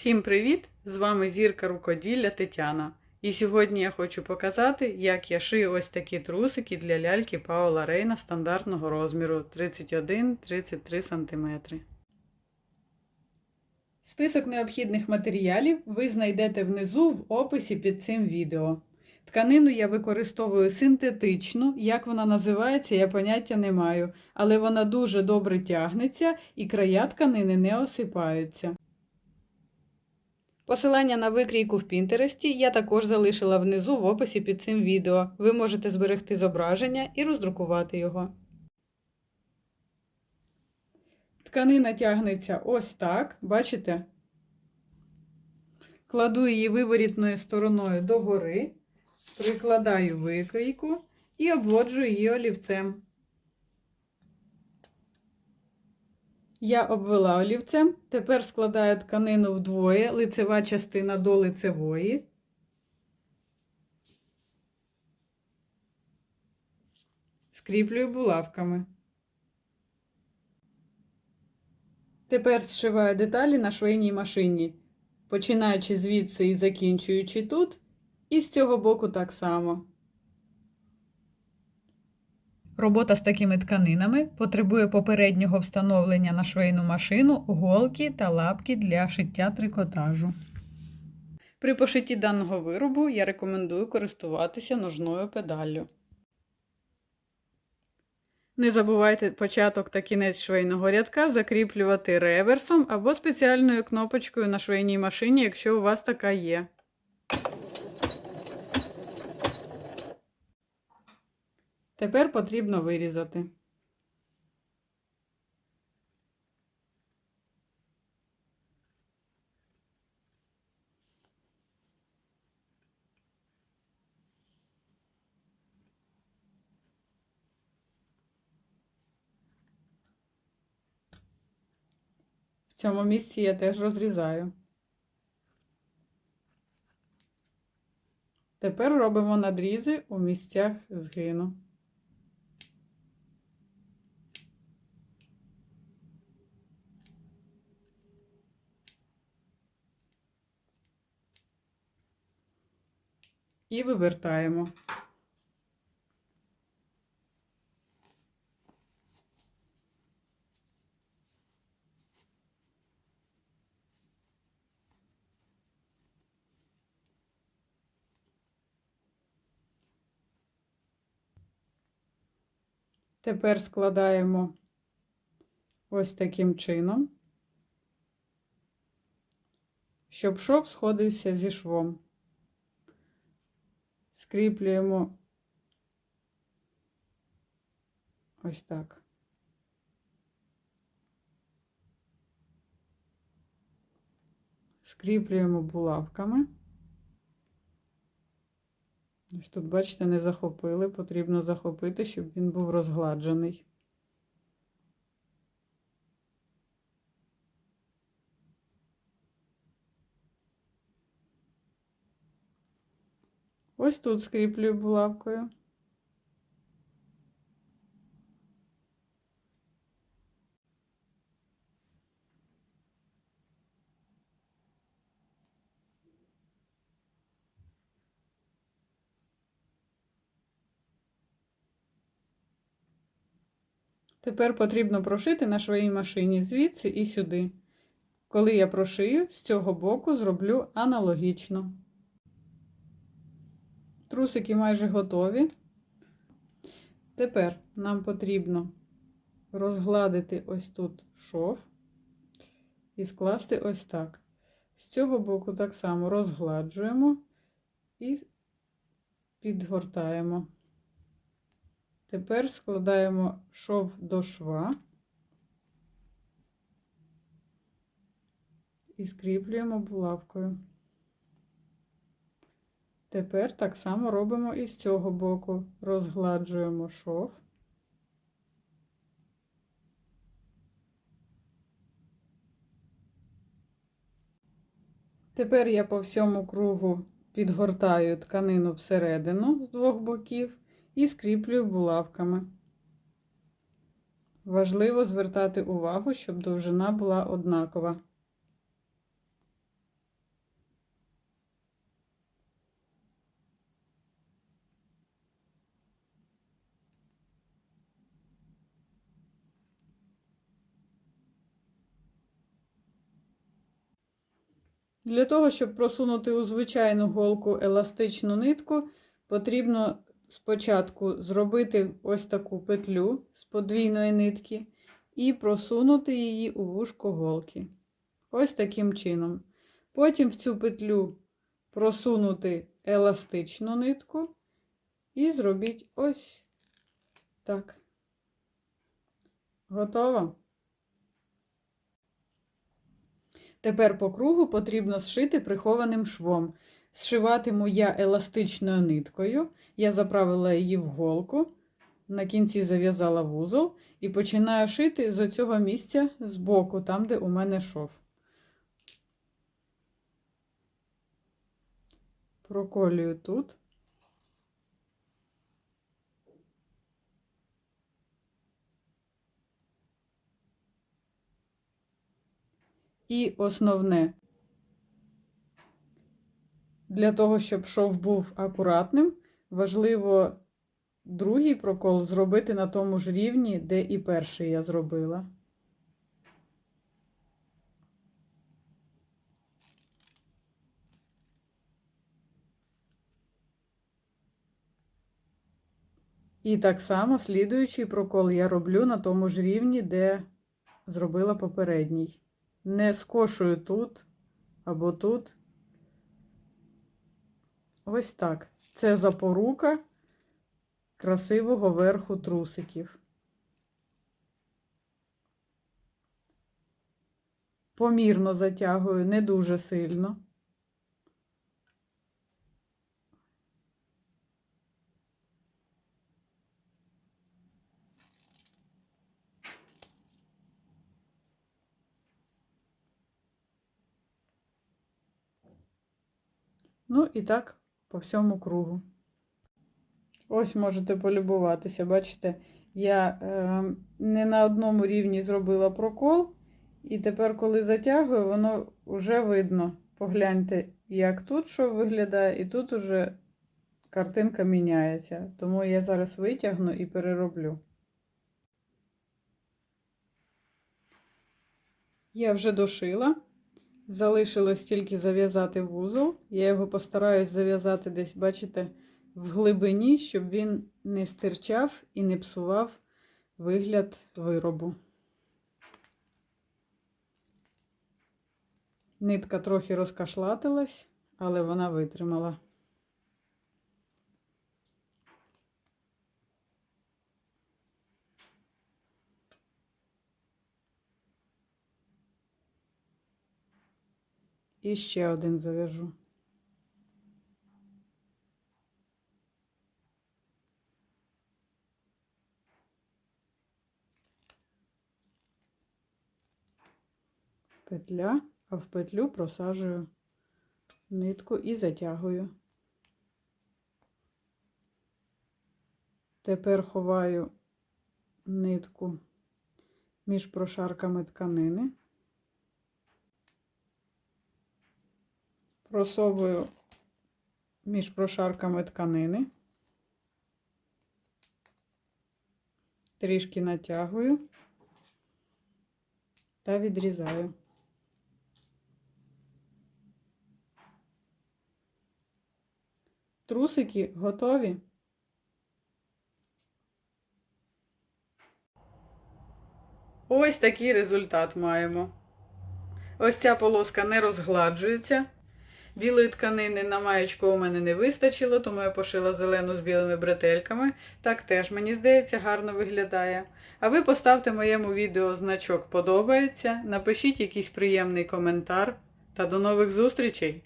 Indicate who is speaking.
Speaker 1: Всім привіт! З вами зірка рукоділля Тетяна. І сьогодні я хочу показати, як я шию ось такі трусики для ляльки Паула Рейна стандартного розміру 31-33 см. Список необхідних матеріалів ви знайдете внизу в описі під цим відео. Тканину я використовую синтетичну, як вона називається, я поняття не маю, але вона дуже добре тягнеться і края тканини не осипаються. Посилання на викрійку в Пінтересті я також залишила внизу в описі під цим відео. Ви можете зберегти зображення і роздрукувати його. Тканина тягнеться ось так, бачите? Кладу її виворітною стороною догори, прикладаю викрійку і обводжу її олівцем. Я обвела олівцем, тепер складаю тканину вдвоє, лицева частина до лицевої. Скріплюю булавками. Тепер зшиваю деталі на швейній машині, починаючи звідси і закінчуючи тут, і з цього боку так само. Робота з такими тканинами потребує попереднього встановлення на швейну машину голки та лапки для шиття трикотажу. При пошитті даного виробу я рекомендую користуватися ножною педаллю. Не забувайте початок та кінець швейного рядка закріплювати реверсом або спеціальною кнопочкою на швейній машині, якщо у вас така є. Тепер потрібно вирізати. В цьому місці я теж розрізаю. Тепер робимо надрізи у місцях згину. І вивертаємо. Тепер складаємо ось таким чином, щоб шов сходився зі швом. Скріплюємо ось так. Скріплюємо булавками. Ось тут, бачите, не захопили, потрібно захопити, щоб він був розгладжений. Ось тут скріплюю булавкою. Тепер потрібно прошити на швейній машині звідси і сюди. Коли я прошию, з цього боку зроблю аналогічно. Трусики майже готові. Тепер нам потрібно розгладити ось тут шов і скласти ось так. З цього боку так само розгладжуємо і підгортаємо. Тепер складаємо шов до шва і скріплюємо булавкою. Тепер так само робимо і з цього боку. Розгладжуємо шов. Тепер я по всьому кругу підгортаю тканину всередину з двох боків і скріплюю булавками. Важливо звертати увагу, щоб довжина була однакова. Для того, щоб просунути у звичайну голку еластичну нитку, потрібно спочатку зробити ось таку петлю з подвійної нитки і просунути її у вушко голки. Ось таким чином. Потім в цю петлю просунути еластичну нитку і зробіть ось так. Готово? Тепер по кругу потрібно зшити прихованим швом. Зшиватиму я еластичною ниткою. Я заправила її в голку, на кінці зав'язала вузол і починаю шити з цього місця збоку, там, де у мене шов. Проколюю тут. І основне, для того, щоб шов був акуратним, важливо другий прокол зробити на тому ж рівні, де і перший я зробила. І так само слідуючий прокол я роблю на тому ж рівні, де зробила попередній. Не скошую тут або тут. Ось так. Це запорука красивого верху трусиків. Помірно затягую, не дуже сильно. Ну і так по всьому кругу. Ось можете полюбуватися, бачите, я е, не на одному рівні зробила прокол, і тепер, коли затягую, воно вже видно. Погляньте, як тут що виглядає, і тут уже картинка міняється. Тому я зараз витягну і перероблю. Я вже дошила. Залишилось тільки зав'язати вузол. Я його постараюсь зав'язати десь, бачите, в глибині, щоб він не стирчав і не псував вигляд виробу. Нитка трохи розкашлатилась, але вона витримала. І ще один зав'яжу. Петля, а в петлю просаджую нитку і затягую. Тепер ховаю нитку між прошарками тканини. Просовую між прошарками тканини, трішки натягую та відрізаю. Трусики готові. Ось такий результат маємо. Ось ця полоска не розгладжується. Білої тканини на маєчку у мене не вистачило, тому я пошила зелену з білими бретельками. Так теж, мені здається, гарно виглядає. А ви поставте моєму відео значок подобається, напишіть якийсь приємний коментар та до нових зустрічей!